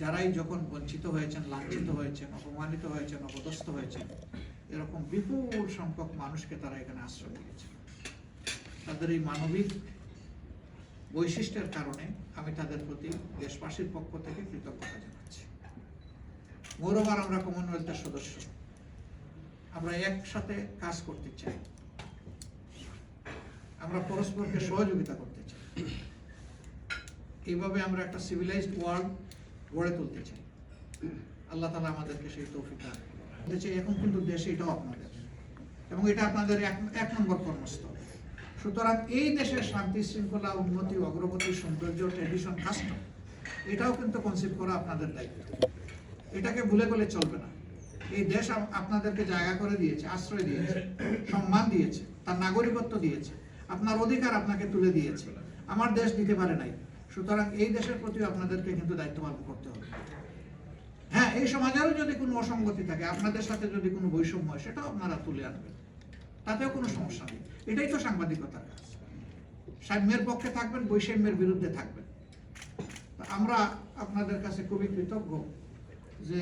যারাই যখন বঞ্চিত হয়েছেন, লাঞ্ছিত হয়েছেন, অপমানিত হয়েছেন, অপদস্থ হয়েছেন, এরকম বিপুল সংখ্যক মানুষকে তারা এখানে আশ্রয় দিয়েছে। তাদের এই মানবিক বৈশিষ্ট্যের কারণে আমি তাদের প্রতি দেশবাসীর পক্ষ থেকে কৃতজ্ঞতা জানাচ্ছি। গৌরবার আমরা কমনওয়েলথের সদস্য। আমরা একসাথে কাজ করতে চাই। আমরা পরস্পরকে সহযোগিতা করতে চাই। এইভাবে আমরা একটা সিভিলাইজড ওয়ার্ল্ড গড়ে তুলতে চাই। আল্লাহ তালা আমাদেরকে সেই তৌফিক দান। চাই, এখন কিন্তু দেশ এটাও আপনাদের। এবং এটা আপনাদের এক নম্বর কর্মস্থল। সুতরাং এই দেশের শান্তি শৃঙ্খলা উন্নতি অগ্রগতি সৌন্দর্য ট্রেডিশন কাস্টম এটাও কিন্তু কনসিভ করা আপনাদের দায়িত্ব। এটাকে ভুলে গেলে চলবে না। এই দেশ আপনাদেরকে জায়গা করে দিয়েছে আশ্রয় দিয়েছে সম্মান দিয়েছে তার নাগরিকত্ব দিয়েছে আপনার অধিকার আপনাকে তুলে দিয়েছে। আমার দেশ দিতে পারে নাই। সুতরাং এই দেশের প্রতি আপনাদেরকে কিন্তু দায়িত্ব পালন করতে হবে। হ্যাঁ এই সমাজেরও যদি কোনো অসঙ্গতি থাকে, আপনাদের সাথে যদি কোনো বৈষম্য হয়, সেটাও আপনারা তুলে আনবেন। তাতেও কোনো সমস্যা নেই। এটাই তো সাংবাদিকতার কাজ। সাম্যের পক্ষে থাকবেন, বৈষম্যের বিরুদ্ধে থাকবেন। আমরা আপনাদের কাছে খুবই কৃতজ্ঞ যে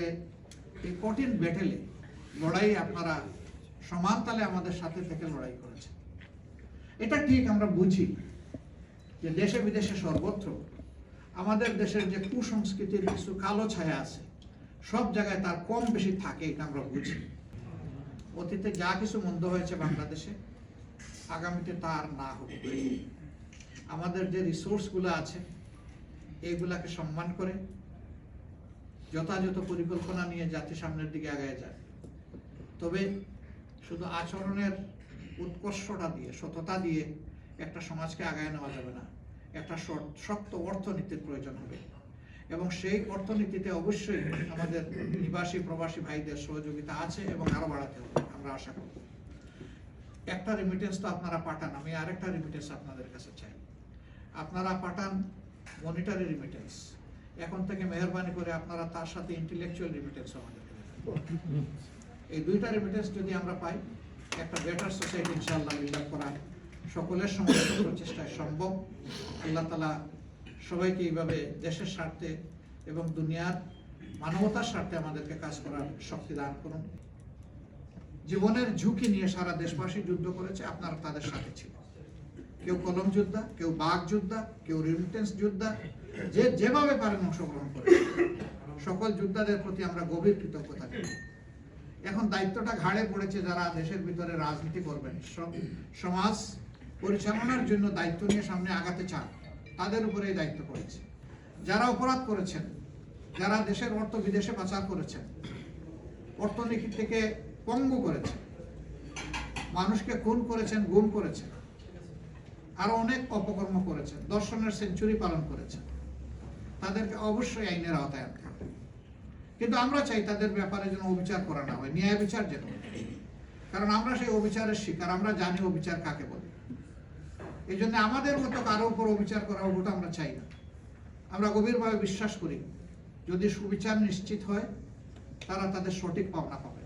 এই কঠিন ব্যাটেলে লড়াই আপনারা সমান তালে আমাদের সাথে থেকে লড়াই করেছেন। এটা ঠিক, আমরা বুঝি। যে দেশে বিদেশে সর্বত্র, আমাদের দেশের যে কুসংস্কৃতির কিছু কালো ছায়া আছে, সব জায়গায় তার কম বেশি থাকে এটা আমরা বুঝি। অতীতে যা কিছু মন্দ হয়েছে বাংলাদেশে, আগামীতে তার না হোক। আমাদের যে রিসোর্সগুলো আছে এইগুলাকে সম্মান করে, যথাযথ পরিকল্পনা নিয়ে জাতি সামনের দিকে আগায় যায় তবে শুধু আচরণের উৎকর্ষটা দিয়ে, সততা দিয়ে একটা সমাজকে আগায় নেওয়া যাবে না। একটা শক্ত অর্থনীতির প্রয়োজন হবে। এবং সেই অর্থনীতিতে অবশ্যই আমাদের নিবাসী, প্রবাসী ভাইদের সহযোগিতা আছে এবং আরও বাড়াতে হবে, আমরা আশা করব একটা রেমিটেন্স তো আপনারা পাঠান, আমি আরেকটা রেমিটেন্স আপনাদের কাছে চাই। আপনারা পাঠান মনিটারি রেমিটেন্স এখন থেকে মেহরবানি করে আপনারা তার সাথে ইন্টেলেকচুয়াল রেমিটেন্স আমাদের এই দুইটা রেমিটেন্স যদি আমরা পাই, একটা বেটার সোসাইটি আপ করা সকলের সমস্ত প্রচেষ্টায় সম্ভব। আল্লাহ তালা সবাইকে এইভাবে দেশের স্বার্থে এবং দুনিয়ার মানবতার স্বার্থে আমাদেরকে কাজ করার শক্তি দান করুন। জীবনের ঝুঁকি নিয়ে সারা দেশবাসী যুদ্ধ করেছে, আপনারা তাদের সাথে ছিল। কেউ কলম যোদ্ধা, কেউ বাঘ যোদ্ধা, কেউ রেমিটেন্স যোদ্ধা, যে যেভাবে পারেন অংশগ্রহণ করে। সকল যোদ্ধাদের প্রতি আমরা গভীর কৃতজ্ঞতা জানাই। এখন দায়িত্বটা ঘাড়ে পড়েছে যারা দেশের ভিতরে রাজনীতি করবেন। সমাজ পরিচালনার জন্য দায়িত্ব নিয়ে সামনে আগাতে চান, তাদের উপরে এই দায়িত্ব পড়েছে। যারা অপরাধ করেছেন, যারা দেশের অর্থ বিদেশে পাচার করেছেন, অর্থনীতি থেকে পঙ্গু করেছেন, মানুষকে খুন করেছেন, গুম করেছেন, আরও অনেক অপকর্ম করেছেন, দর্শনের সেঞ্চুরি পালন করেছেন, তাদেরকে অবশ্যই আইনের আওতায় আনতে কিন্তু আমরা চাই তাদের ব্যাপারে যেন অবিচার করা না হয়, ন্যায় বিচার যেন কারণ আমরা সেই অবিচারের শিকার, আমরা জানি অবিচার কাকে বলে। এই জন্য আমাদের মতো কারও উপর অবিচার করা ওটা আমরা চাই না। আমরা গভীরভাবে বিশ্বাস করি, যদি সুবিচার নিশ্চিত হয়, তারা তাদের সঠিক পাওনা পাবে।